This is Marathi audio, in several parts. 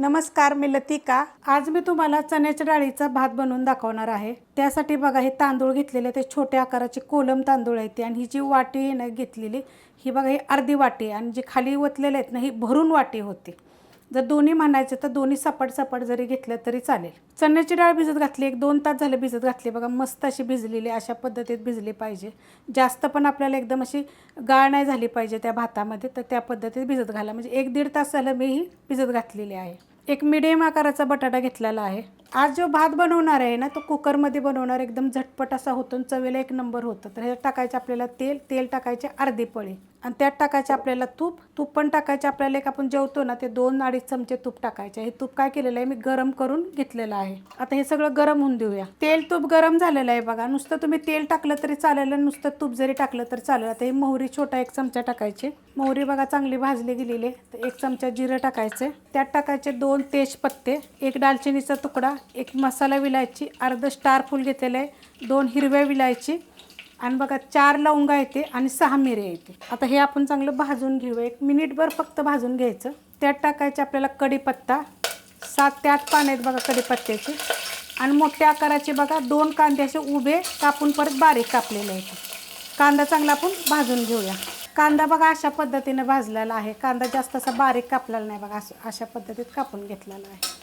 नमस्कार मी लतिका. आज मी तुम्हाला चण्याच्या डाळीचा भात बनवून दाखवणार आहे. त्यासाठी बघा हे तांदूळ घेतलेले ते छोट्या आकाराचे कोलम तांदूळ आहेत ते. आणि ही जी वाटी आहे ना घेतलेली ही बघा ही अर्धी वाटी आहे. आणि जी खाली ओतलेले आहेत ना ही भरून वाटी होती. जर दोन्ही म्हणायचे तर दोन्ही सपाट सपाट जरी घेतलं तरी चालेल. चण्याची डाळ भिजत घातली एक दोन तास झाले भिजत घातली. बघा मस्त अशी भिजलेली अशा पद्धतीत भिजली पाहिजे. जास्त पण आपल्याला एकदम अशी गाळ नाही झाली पाहिजे त्या भातामध्ये तर त्या पद्धतीत भिजत घाला. म्हणजे एक दीड तास झालं मी ही भिजत घातलेली आहे. एक मिडियम आकाराचा बटाटा घेतलेला आहे. आज जो भात बनवणार आहे ना तो कुकरमध्ये बनवणार एकदम झटपट असा होतो आणि चवीला एक नंबर होतं. तर हे टाकायचं आपल्याला तेल तेल टाकायचे अर्धी पळी. आणि त्यात टाकायचे आपल्याला तूप. तूप पण टाकायचे आपल्याला एक आपण जेवतो ना ते दोन अडीच चमचे तूप टाकायचे. हे तूप काय केलेलं आहे? मी गरम करून घेतलेलं आहे. आता हे सगळं गरम होऊन देऊया. तेल तूप गरम झालेलं आहे बघा. नुसतं तुम्ही तेल टाकलं तरी चालेल आणि नुसतं तूप जरी टाकलं तर चालेल. आता ही मोहरी छोटा एक चमचा टाकायची. मोहरी बघा चांगली भाजली गेलेली आहे. तर एक चमचा जिरं टाकायचे. त्यात टाकायचे दोन तेजपत्ते एक दालचिनीचा तुकडा एक मसाला विलायची अर्ध स्टार फूल घेतलेलं आहे दोन हिरव्या विलायची आणि बघा चार लवंगा येते आणि सहा मिरे येते. आता हे आपण चांगलं भाजून घेऊया. एक मिनिटभर फक्त भाजून घ्यायचं. त्यात टाकायचे आपल्याला कढीपत्ता. सात ते आठ पाने आहेत बघा कढीपत्त्याचे. आणि मोठ्या आकाराचे बघा दोन कांदे असे उभे कापून परत बारीक कापलेले आहेत. कांदा चांगला आपण भाजून घेऊया. कांदा बघा अशा पद्धतीने भाजलेला आहे. कांदा जास्त असा बारीक कापलेला नाही बघा असं अशा पद्धतीत कापून घेतलेला आहे.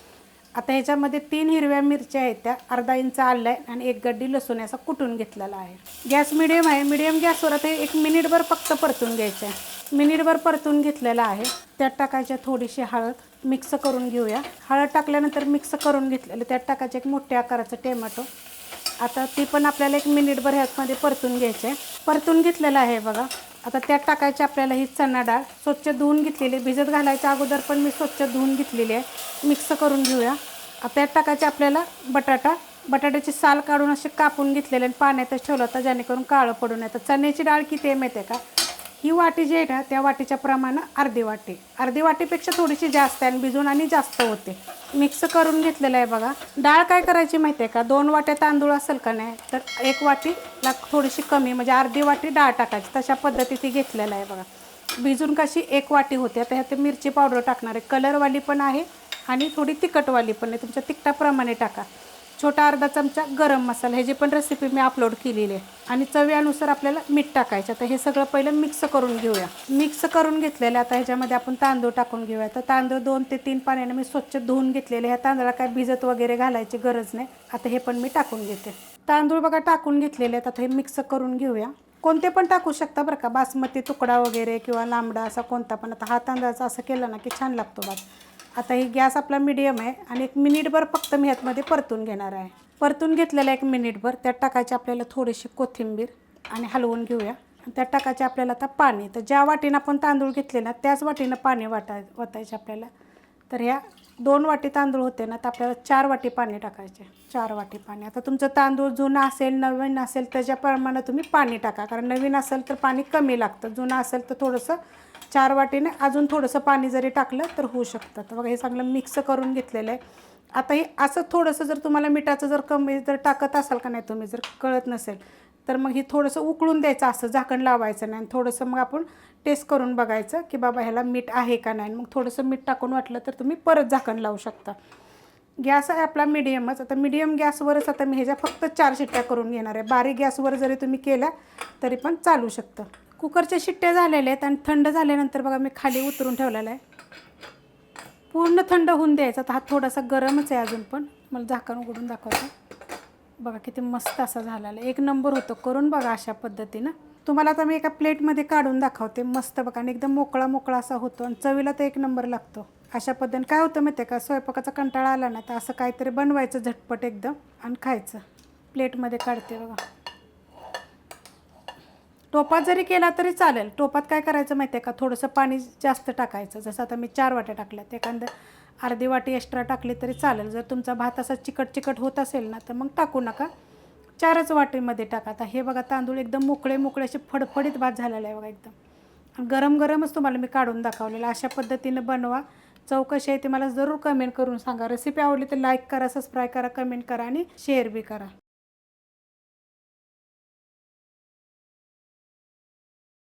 आता ह्याच्यामध्ये तीन हिरव्या मिरच्या आहेत त्या. अर्धा इंच आलं आहे आणि एक गड्डी लसूण असा कुटून घेतलेला आहे. गॅस मिडियम आहे. मिडियम गॅसवर आता एक मिनिटभर फक्त परतून घ्यायचं आहे. मिनिटभर परतून घेतलेला आहे. त्यात टाकायच्या थोडीशी हळद. मिक्स करून घेऊया. हळद टाकल्यानंतर मिक्स करून घेतलेलं त्यात टाकायचं एक मोठ्या आकाराचं टोमॅटो आता ती पण आपल्याला एक मिनिटभर ह्यातमध्ये परतून घ्यायचं आहे. परतून घेतलेलं आहे बघा. आता त्यात टाकायची आपल्याला ही चणा डाळ. स्वच्छ धुवून घेतलेली. भिजत घालायच्या अगोदर पण मी स्वच्छ धुवून घेतलेली आहे. मिक्स करून घेऊया. आता त्यात टाकायचे आपल्याला बटाटा. बटाट्याची साल काढून असे कापून घेतलेले आणि पाण्यातच ठेवलं होतं जेणेकरून काळं पडून येतं चण्याची डाळ किती आहे माहिती आहे का? ही वाटी जी आहे ना त्या वाटीच्या प्रमाणं अर्धी वाटी. अर्धी वाटीपेक्षा थोडीशी जास्त आहे आणि भिजून आणि जास्त होते. मिक्स करून घेतलेलं आहे बघा. डाळ काय करायची माहिती आहे का? दोन वाट्या तांदूळ असेल का नाही तर एक वाटीला थोडीशी कमी म्हणजे अर्धी वाटी डाळ टाकायची. तशा पद्धतीची ती घेतलेलं आहे बघा. भिजून कशी एक वाटी होते. आता ह्यात मिरची पावडर टाकणार आहे. कलरवाली पण आहे आणि थोडी तिखटवाली पण आहे. तुमच्या तिखटाप्रमाणे टाका. छोटा अर्धा चमचा गरम मसाला ह्याची पण रेसिपी मी अपलोड केलेली आहे. आणि चवीनुसार आपल्याला मीठ टाकायचं. तर हे सगळं पहिलं मिक्स करून घेऊया. मिक्स करून घेतलेलं आता ह्याच्यामध्ये आपण तांदूळ टाकून घेऊया. तर तांदूळ दोन ते तीन पाण्याने मी स्वच्छ धुवून घेतलेले. ह्या तांदळाला काय भिजत वगैरे घालायची गरज नाही. आता हे पण मी टाकून घेते. तांदूळ बघा टाकून घेतलेले आहेत. आता हे मिक्स करून घेऊया. कोणते पण टाकू शकता बरं का. बासमती तुकडा वगैरे किंवा लांबडा असा कोणता पण. आता हा तांदळाचा असं केलं ना की छान लागतो भात आता ही गॅस आपला मिडियम आहे आणि एक मिनिटभर फक्त मी ह्यातमध्ये परतून घेणार आहे. परतून घेतलेलं एक मिनिटभर त्यात टाकायची आपल्याला थोडीशी कोथिंबीर आणि हलवून घेऊया. आणि त्यात टाकायचे आपल्याला आता पाणी. तर ज्या वाटीनं आपण तांदूळ घेतले ना त्याच वाटीनं पाणी वाटाय वाटायचे आपल्याला. तर ह्या दोन वाटी तांदूळ होते ना तर आपल्याला चार वाटी पाणी टाकायचे. चार वाटी पाणी. आता तुमचं तांदूळ जुनं असेल नवीन असेल त्याच्याप्रमाणे तुम्ही पाणी टाका. कारण नवीन असेल तर पाणी कमी लागतं. जुनं असेल तर थोडंसं चार वाटीने अजून थोडंसं पाणी जरी टाकलं तर होऊ शकतं. तर बघा हे चांगलं मिक्स करून घेतलेलं आहे. आता हे असं थोडंसं जर तुम्हाला मिठाचं जर कमी जर टाकत असाल का नाही तुम्ही जर कळत नसेल तर मग हे थोडंसं उकळून द्यायचं असं झाकण लावायचं नाही. आणि थोडंसं मग आपण टेस्ट करून बघायचं की बाबा ह्याला मीठ आहे का नाही. मग थोडंसं मीठ टाकून वाटलं तर तुम्ही परत झाकण लावू शकता. गॅस आहे आपला मिडियमच आता मिडियम गॅसवरच आता मी ह्याच्या फक्त चार शिट्ट्या करून घेणार आहे. बारीक गॅसवर जरी तुम्ही केल्या तरी पण चालू शकतं. कुकरच्या शिट्ट्या झालेल्या आहेत आणि थंड झाल्यानंतर बघा मी खाली उतरून ठेवलेला आहे. पूर्ण थंड होऊन द्यायचा. तर हा थोडासा गरमच आहे अजून पण. मला झाकण उघडून दाखवतो. बघा किती मस्त असा झालेला आहे. एक नंबर होतो. करून बघा अशा पद्धतीनं. तुम्हाला आता मी एका प्लेटमध्ये काढून दाखवते. मस्त बघा आणि एकदम मोकळा मोकळा असा होतो. आणि चवीला तर एक नंबर लागतो. अशा पद्धतीने. काय होतं माहिती आहे का? स्वयंपाकाचा कंटाळा आला ना तर असं काहीतरी बनवायचं झटपट एकदम आणि खायचं. प्लेटमध्ये काढते बघा. टोपात जरी केला तरी चालेल. टोपात काय करायचं माहिती आहे का? थोडंसं पाणी जास्त टाकायचं. जसं आता मी चार वाट्या टाकल्यात. एखादं अर्धी वाटी एक्स्ट्रा टाकली तरी चालेल. जर तुमचा भात असा चिकट चिकट होत असेल ना तर मग टाकू नका. चारच वाटीमध्ये टाका. आता हे बघा तांदूळ एकदम मोकळे मोकळे असे फडफडीत भात झालेला आहे बघा एकदम. आणि गरम गरमच तुम्हाला मी काढून दाखवलेलं अशा पद्धतीनं बनवा. चौकशी आहे ते मला जरूर कमेंट करून सांगा. रेसिपी आवडली तर लाईक करा सबस्क्राईब करा कमेंट करा आणि शेअर बी करा.